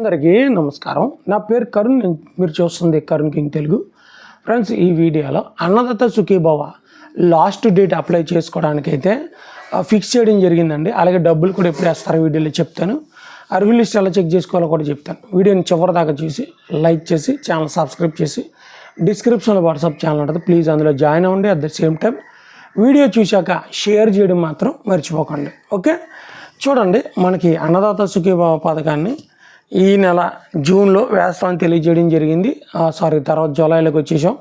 అందరికీ నమస్కారం. నా పేరు కరుణ్ నేను- మీరు చూస్తుంది కరుణ్ కింగ్ తెలుగు. ఫ్రెండ్స్ ఈ వీడియోలో Annadata Sukhibhava last date apply చేసుకోవడానికి అయితే ఫిక్స్ చేయడం జరిగిందండి. అలాగే డబ్బులు కూడా ఎప్పుడు వేస్తారో వీడియోలో చెప్తాను. అర్హుల లిస్ట్ ఎలా చెక్ చేసుకోవాలో కూడా చెప్తాను. వీడియోని చివరి దాకా చూసి లైక్ చేసి ఛానల్ సబ్స్క్రైబ్ చేసి డిస్క్రిప్షన్లో వాట్సాప్ ఛానల్ ఉంటుంది. ప్లీజ్ అందులో జాయిన్ అవ్వండి. At the same time video చూశాక షేర్ చేయడం మాత్రం మర్చిపోకండి. ఓకే చూడండి మనకి అన్నదాత సుఖీభావ పథకాన్ని ఈ నెల జూన్లో వేస్తామని తెలియజేయడం జరిగింది. సారీ తర్వాత జూలైలోకి వచ్చేసాం.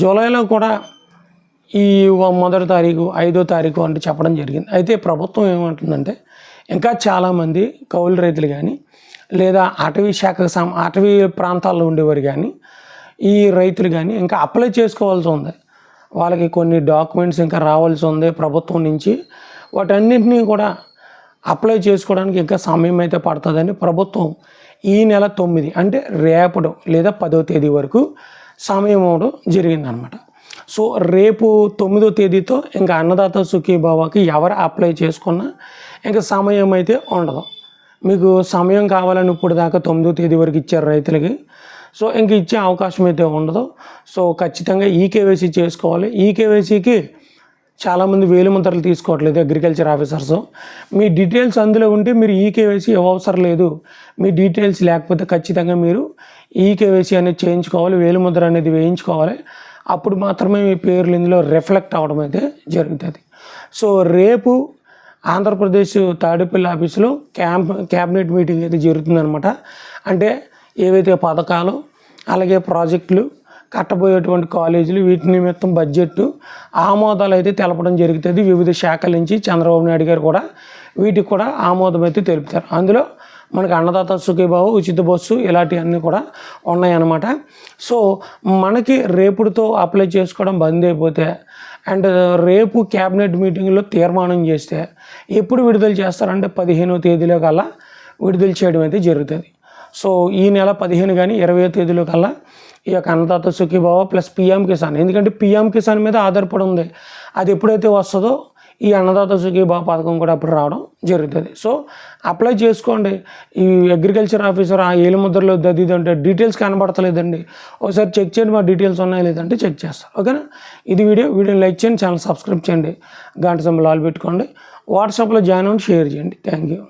జూలైలో కూడా ఈ మొదటి తారీఖు ఐదో తారీఖు అంటే చెప్పడం జరిగింది. అయితే ప్రభుత్వం ఏమంటుందంటే ఇంకా చాలామంది కౌలు రైతులు కానీ లేదా అటవీ శాఖకు సం అటవీ ప్రాంతాల్లో ఉండేవారు కానీ ఈ రైతులు కానీ ఇంకా అప్లై చేసుకోవాల్సి ఉంది. వాళ్ళకి కొన్ని డాక్యుమెంట్స్ ఇంకా రావాల్సి ఉంది ప్రభుత్వం నుంచి. వాటన్నింటినీ కూడా అప్లై చేసుకోవడానికి ఇంకా సమయం అయితే పడుతుందని ప్రభుత్వం ఈ నెల తొమ్మిది అంటే రేపటి లేదా పదో తేదీ వరకు సమయం ఇవ్వడం జరిగిందనమాట సో రేపు తొమ్మిదో తేదీతో ఇంకా అన్నదాత సుఖీభావకి ఎవరు అప్లై చేసుకున్నా ఇంకా సమయం అయితే ఉండదు. మీకు సమయం కావాలని ఇప్పుడు దాకా తొమ్మిదో తేదీ వరకు ఇచ్చారు రైతులకి. సో ఇంక ఇచ్చే అవకాశం అయితే ఉండదు. సో ఖచ్చితంగా ఈ కేవైసీ చేసుకోవాలి. ఈ కేవైసీకి చాలామంది వేలు ముద్రలు తీసుకోవట్లేదు అగ్రికల్చర్ ఆఫీసర్స్ మీ డీటెయిల్స్ అందులో ఉంటే మీరు ఈ కేవైసీ లేదు. మీ డీటెయిల్స్ లేకపోతే ఖచ్చితంగా మీరు ఈ కేవైసీ అనేది చేయించుకోవాలి వేలు ముద్ర అనేది వేయించుకోవాలి. అప్పుడు మాత్రమే మీ పేర్లు ఇందులో రిఫ్లెక్ట్ అవడం అయితే జరుగుతుంది. సో రేపు ఆంధ్రప్రదేశ్ తాడేపల్లి ఆఫీసులో క్యాంప్ క్యాబినెట్ మీటింగ్ అయితే జరుగుతుందనమాట అంటే ఏవైతే పథకాలు అలాగే ప్రాజెక్టులు కట్టబోయేటువంటి కాలేజీలు వీటి నిమిత్తం బడ్జెట్ ఆమోదాలు అయితే తెలపడం జరుగుతుంది. వివిధ శాఖల నుంచి చంద్రబాబు నాయుడు గారు కూడా వీటికి కూడా ఆమోదం అయితే తెలుపుతారు. అందులో మనకి అన్నదాత సుఖీబాబు ఉచిత బస్సు ఇలాంటివన్నీ కూడా ఉన్నాయన్నమాట. సో మనకి రేపుడుతో అప్లై చేసుకోవడం బంద్ అయిపోతే అండ్ రేపు క్యాబినెట్ మీటింగ్లో తీర్మానం చేస్తే ఎప్పుడు విడుదల చేస్తారంటే పదిహేనో తేదీలో కల్లా విడుదల చేయడం అయితే జరుగుతుంది. సో ఈ నెల పదిహేను కానీ ఇరవై తేదీలో కల్లా ఈ యొక్క అన్నదాత సుఖీభావ ప్లస్ పిఎం కిసాన్. ఎందుకంటే పిఎం కిసాన్ మీద ఆధారపడి ఉంది. అది ఎప్పుడైతే వస్తుందో ఈ అన్నదాత సుఖీభావ పథకం కూడా అప్పుడు రావడం జరుగుతుంది. సో అప్లై చేసుకోండి. ఈ అగ్రికల్చర్ ఆఫీసర్ ఆ ఏలుముద్రలో ముద్రలో అంటే డీటెయిల్స్ కనబడతలేదండి. ఒకసారి చెక్ చేయండి మా డీటెయిల్స్ ఉన్నాయా లేదంటే చెక్ చేస్తారు ఓకేనా? ఇది వీడియో. వీడియో లైక్ చేయండి ఛానల్ సబ్స్క్రైబ్ చేయండి. గంట సమయంలో ఆల్ పెట్టుకోండి. వాట్సాప్లో జాయిన్ అవ్వండి షేర్ చేయండి. Thank you.